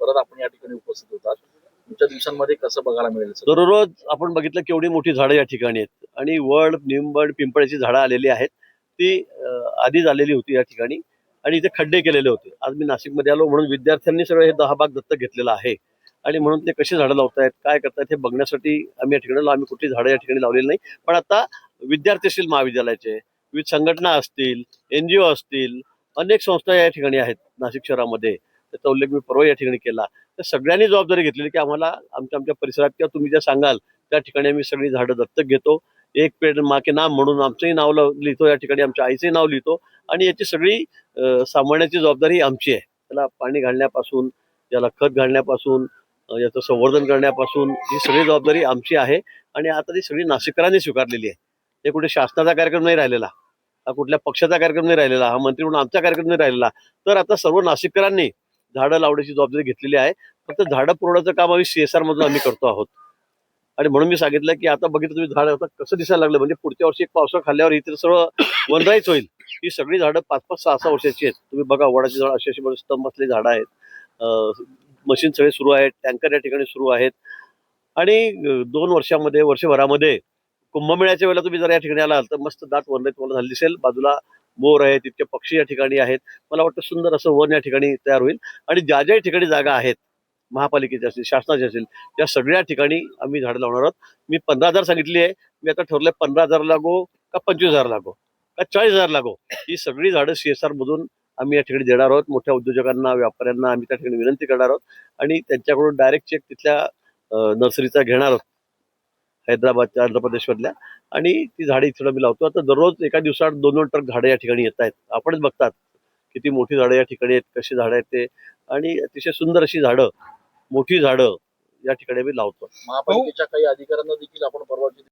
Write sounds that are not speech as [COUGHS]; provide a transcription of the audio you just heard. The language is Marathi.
परत आपण या ठिकाणी उपस्थित होतात. तुमच्या दिवसांमध्ये कसं बघायला मिळेल दररोज आपण बघितलं केवढी मोठी झाडं या ठिकाणी आहेत. आणि वड निंबड पिंपळाची झाडं आलेली आहेत. ती आधीच आलेली होती या ठिकाणी. आणि इथे खड्डे केलेले होते. आज मी नाशिकमध्ये आलो म्हणून विद्यार्थ्यांनी सगळं हे दहा भाग दत्तक घेतलेलं आहे. आणि म्हणून ते कशी झाडं लावतायत काय करतायत हे बघण्यासाठी आम्ही या ठिकाणी आम्ही कुठली झाडं या ठिकाणी लावलेली नाही. पण आता विद्यार्थीशील महाविद्यालयाचे विविध संघटना असतील एन जी ओ असतील अनेक संस्था या ठिकाणी आहेत नाशिक शहरामध्ये. त्याचा उल्लेख मी परवा या ठिकाणी केला. तर सगळ्यांनी जबाबदारी घेतलेली की आम्हाला आमच्या आमच्या परिसरात किंवा तुम्ही ज्या सांगाल त्या ठिकाणी आम्ही सगळी झाडं दत्तक घेतो. एक पेड माके नाम म्हणून आमचंही नाव लिहितो या ठिकाणी आमच्या आईचंही नाव लिहितो. आणि याची सगळी सांभाळण्याची जबाबदारी आमची आहे. त्याला पाणी घालण्यापासून त्याला खत घालण्यापासून याचं संवर्धन करण्यापासून ही सगळी जबाबदारी आमची आहे. आणि आता ती सगळी नाशिककरांनी स्वीकारलेली आहे. हे कुठे शासनाचा कार्यक्रम नाही राहिलेला. हा कुठल्या पक्षाचा कार्यक्रम नाही राहिलेला. हा मंत्री म्हणून आमचा कार्यक्रम नाही राहिलेला. तर आता सर्व नाशिककरांनी झाडं लावण्याची जबाबदारी घेतलेली आहे. फक्त झाडं पुरवण्याचं काम आम्ही सीएसआर मधून आम्ही करतो आहोत. आणि म्हणून मी सांगितलं की आता बघितलं तुम्ही झाड आता कसं दिसायला लागलं म्हणजे पुढच्या वर्षी एक पावसाळा खाल्ल्यावर इथे सर्व [COUGHS] वनराईच होईल. ही सगळी झाडं पाच पाच सहा सहा वर्षाची आहेत. तुम्ही बघा वडाची झाड अशी अशी स्तंभ असलेली झाडं आहेत. मशीन सगळे सुरू आहेत टँकर या ठिकाणी सुरू आहेत. आणि दोन वर्षामध्ये वर्षभरामध्ये कुंभमेळ्याच्या वेळेला तुम्ही जर या ठिकाणी आलात तर मस्त दाट वनराई तुम्हाला झाली दिसेल. बाजूला मोर आहेत तितके पक्षी या ठिकाणी आहेत. मला वाटतं सुंदर असं वन या ठिकाणी तयार होईल. आणि ज्या ज्या ठिकाणी जागा आहेत महापालिकेची असतील शासनाची असेल त्या सगळ्या ठिकाणी आम्ही झाडं लावणार आहोत. मी पंधरा हजार सांगितली आहे. मी आता ठरलंय पंधरा हजार लागो का पंचवीस हजार लागो का चाळीस हजार लागो. ही सगळी झाडं सीएसआर मधून आम्ही या ठिकाणी देणार आहोत. मोठ्या उद्योजकांना व्यापाऱ्यांना आम्ही त्या ठिकाणी विनंती करणार आहोत. आणि त्यांच्याकडून डायरेक्ट चेक तिथल्या नर्सरीचा घेणार आहोत. हैदराबादच्या आंध्र प्रदेशमधल्या आणि ती झाडे इथं मी लावतो. आता दररोज एका दिवसात दोन दोन ट्रक झाडे या ठिकाणी येत आहेत. आपणच बघतात किती मोठी झाडं या ठिकाणी आहेत कशी झाडं आहेत ते. आणि अतिशय सुंदर अशी झाडं मोठी झाडं या ठिकाणी आम्ही लावतो. महापालिकेच्या काही अधिकाऱ्यांना देखील आपण परवानगी